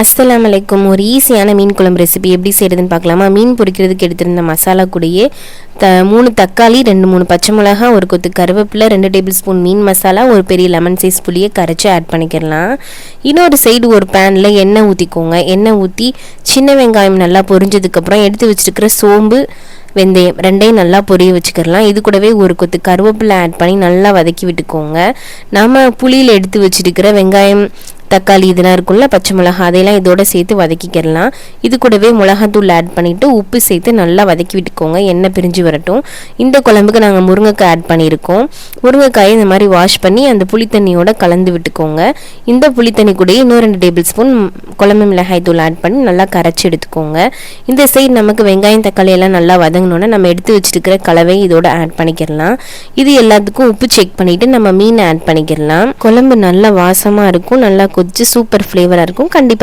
அஸ்லாம் அலைக்கும். ஒரு ஈஸியான மீன் குழம்பு ரெசிபி எப்படி செய்கிறதுன்னு பார்க்கலாமா? மீன் பொரிக்கிறதுக்கு எடுத்திருந்த மசாலா கூடயே த மூணு தக்காளி ரெண்டு மூணு பச்சை மிளகா ஒரு கொத்து கருவேப்பிலை ரெண்டு டேபிள் ஸ்பூன் மீன் மசாலா ஒரு பெரிய லெமன் சைஸ் புளியை கரைச்சி ஆட் பண்ணிக்கிடலாம் இன்னொரு சைடு ஒரு பேனில் எண்ணெய் ஊற்றிக்கோங்க எண்ணெய் ஊற்றி சின்ன வெங்காயம் நல்லா பொரிஞ்சதுக்கப்புறம் எடுத்து வச்சிருக்கிற சோம்பு வெந்தயம் ரெண்டையும் நல்லா பொரிய வச்சுக்கிடலாம் இது கூடவே ஒரு கொத்து கருவேப்பிலை ஆட் பண்ணி நல்லா வதக்கி விட்டுக்கோங்க. நம்ம புளியில் எடுத்து வச்சிருக்கிற வெங்காயம் தக்காளி இதெல்லாம் இருக்கும்ல பச்சை மிளகா அதையெல்லாம் இதோட சேர்த்து வதக்கிக்கிடலாம். இது கூடவே மிளகாத்தூள் ஆட் பண்ணிவிட்டு உப்பு சேர்த்து நல்லா வதக்கி விட்டுக்கோங்க. எண்ணெய் பிரிஞ்சு வரட்டும். இந்த குழம்புக்கு நாங்கள் முருங்கைக்காய் ஆட் பண்ணியிருக்கோம். முருங்கைக்காயை இந்த மாதிரி வாஷ் பண்ணி அந்த புளித்தண்ணியோட கலந்து விட்டுக்கோங்க. இந்த புளித்தண்ணி கூட இன்னும் ரெண்டு டேபிள் ஸ்பூன் குழம்பு மிளகாய் தூள் ஆட் பண்ணி நல்லா கரைச்சி எடுத்துக்கோங்க. இந்த சைடு நமக்கு வெங்காயம் தக்காளி எல்லாம் நல்லா வதங்கினோன்னா நம்ம எடுத்து வச்சிருக்கிற கலவை இதோட ஆட் பண்ணிக்கிடலாம். இது எல்லாத்துக்கும் உப்பு செக் பண்ணிவிட்டு நம்ம மீன் ஆட் பண்ணிக்கிடலாம். குழம்பு நல்லா வாசமாக இருக்கும். நல்லா கொதிச்சு சூப்பர் ஃப்ளேவராக இருக்கும். கண்டிப்பாக